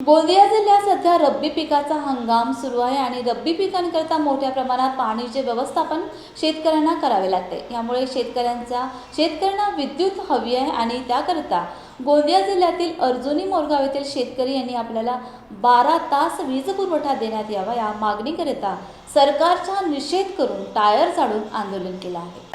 गोंदिया जिल्ह्यात सध्या रब्बी पिकाचा हंगाम सुरू आहे आणि रब्बी पिकांकरता मोठ्या प्रमाणात पाणीचे व्यवस्थापन शेतकऱ्यांना करावे लागते. यामुळे शेतकऱ्यांचा शेतकऱ्यांना विद्युत हवी आहे आणि त्याकरता गोंदिया जिल्ह्यातील अर्जुनी मोरगाव येथील शेतकरी यांनी आपल्याला बारा तास वीज पुरवठा देण्यात यावा या मागणीकरिता सरकारचा निषेध करून टायर झाडून आंदोलन केलं आहे.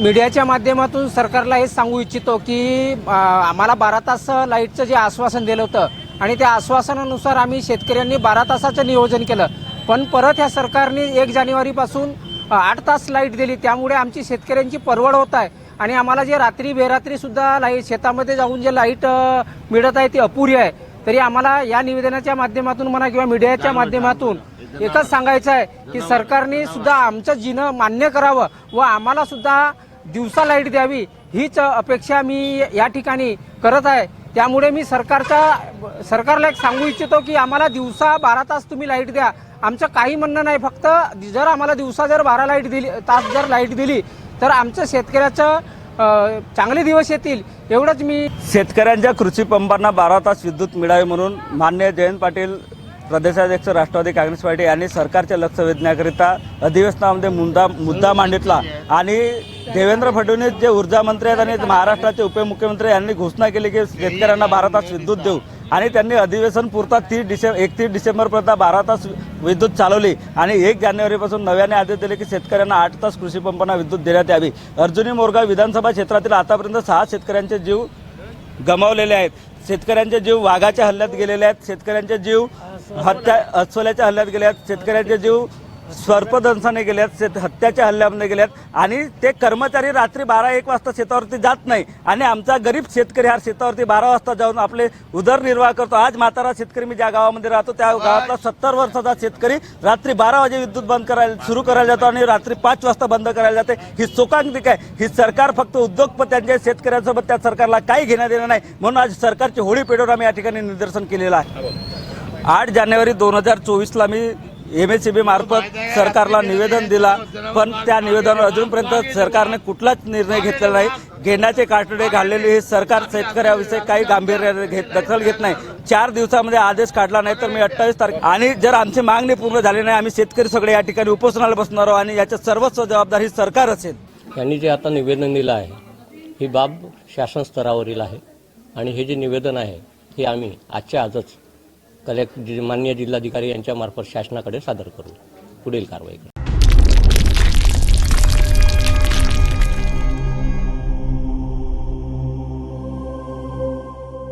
मीडियाच्या माध्यमातून सरकारला हेच सांगू इच्छितो की आम्हाला बारा तास लाईटचं जे आश्वासन दिलं होतं आणि त्या आश्वासनानुसार आम्ही शेतकऱ्यांनी बारा तासाचं नियोजन केलं. पण परत ह्या सरकारने एक जानेवारीपासून आठ तास लाइट दिली. त्यामुळे आमची शेतकऱ्यांची परवड होत आहे. आणि आम्हाला जे रात्री बेरात्रीसुद्धा लाइट शेतामध्ये जाऊन जे लाइट मिळत आहे ती अपुरी आहे. तरी आम्हाला या निवेदनाच्या माध्यमातून म्हणा किंवा मीडियाच्या माध्यमातून एकच सांगायचं आहे की सरकारने सुद्धा आमचं जिनं मान्य करावं व आम्हाला सुद्धा दिवसा लाइट द्यावी हीच अपेक्षा मी या ठिकाणी करत आहे. त्यामुळे मी सरकारच्या सरकारला एक सांगू इच्छितो की आम्हाला दिवसा बारा तास तुम्ही लाइट द्या. आमचं काही म्हणणं नाही फक्त जर आम्हाला दिवसा जर बारा लाइट दिली तास जर लाइट दिली तर आमचं शेतकऱ्याचं चांगले दिवस येतील. एवढंच मी शेतकऱ्यांच्या कृषी पंपांना बारा तास विद्युत मिळावे म्हणून मान्य जयंत पाटील प्रदेशाध्यक्ष राष्ट्रवादी काँग्रेस पार्टी यांनी सरकारचे लक्ष वेधण्याकरिता अधिवेशनामध्ये मुद्दा मुद्दा मांडितला. आणि देवेंद्र फडणवीस जे ऊर्जा मंत्री आहेत आणि महाराष्ट्राचे उपमुख्यमंत्री यांनी घोषणा केली की शेतकऱ्यांना बारा तास विद्युत देऊ. आणि त्यांनी अधिवेशन पुरता तीस डिसेंबर एकतीस डिसेंबरपर्यंत बारा तास विद्युत चालवली. आणि एक जानेवारीपासून नव्याने आदेश दिले की शेतकऱ्यांना आठ तास कृषी पंपांना विद्युत देण्यात यावी. अर्जुनी मोरगाव विधानसभा क्षेत्रातील आतापर्यंत सहा शेतकऱ्यांचे जीव गमावलेले आहेत. शेतकऱ्यांचे जीव वाघाच्या हल्ल्यात गेलेले आहेत. शेतकऱ्यांचे जीव हत्या अस्वल्याच्या हल्ल्यात गेले आहेत शेतकऱ्यांचे जीव सर्पदंशाने गेले आहेत शेत हत्याच्या हल्ल्यामध्ये गेले आहेत आणि ते कर्मचारी रात्री बारा एक वाजता शेतावरती जात नाही. आणि आमचा गरीब शेतकरी हा शेतावरती बारा वाजता जाऊन आपले उदरनिर्वाह करतो. आज म्हातारा शेतकरी मी ज्या गावामध्ये राहतो त्या गावातला सत्तर वर्षाचा शेतकरी रात्री बारा वाजे विद्युत बंद करायला सुरू करायला जातो आणि रात्री पाच वाजता बंद करायला जाते. ही शोकांतिक आहे. ही सरकार फक्त उद्योगपत्यांच्या शेतकऱ्यांसोबत त्या सरकारला काही घेण्यात येणार नाही. म्हणून आज सरकारची होळी पेटवून आम्ही या ठिकाणी निदर्शन केलेलं आहे. आठ जानेवारी दोन हजार चोवीसला मी एम एस सी बी मार्फत सरकारला निवेदन दिला. पण त्या निवेदनावर अजूनपर्यंत सरकारने कुठलाच निर्णय घेतलेला नाही. घेण्याचे काटडे घाललेले हे सरकार शेतकऱ्याविषयी काही गांभीर्य घेत दखल घेत नाही. चार दिवसामध्ये आदेश काढला नाही तर मी अठ्ठावीस तारीख आणि जर आमची मागणी पूर्ण झाली नाही आम्ही शेतकरी सगळे या ठिकाणी उपोषणाला बसणार आहोत आणि याच्या सर्वस्व जबाबदारी ही सरकार असेल. यांनी जे आता निवेदन दिलं आहे ही बाब शासन स्तरावरील आहे. आणि हे जे निवेदन आहे हे आम्ही आजच्या आजच कलेक्ट मान्य जिल्हाधिकारी यांच्यामार्फत शासनाकडे सादर करू पुढील कारवाई करू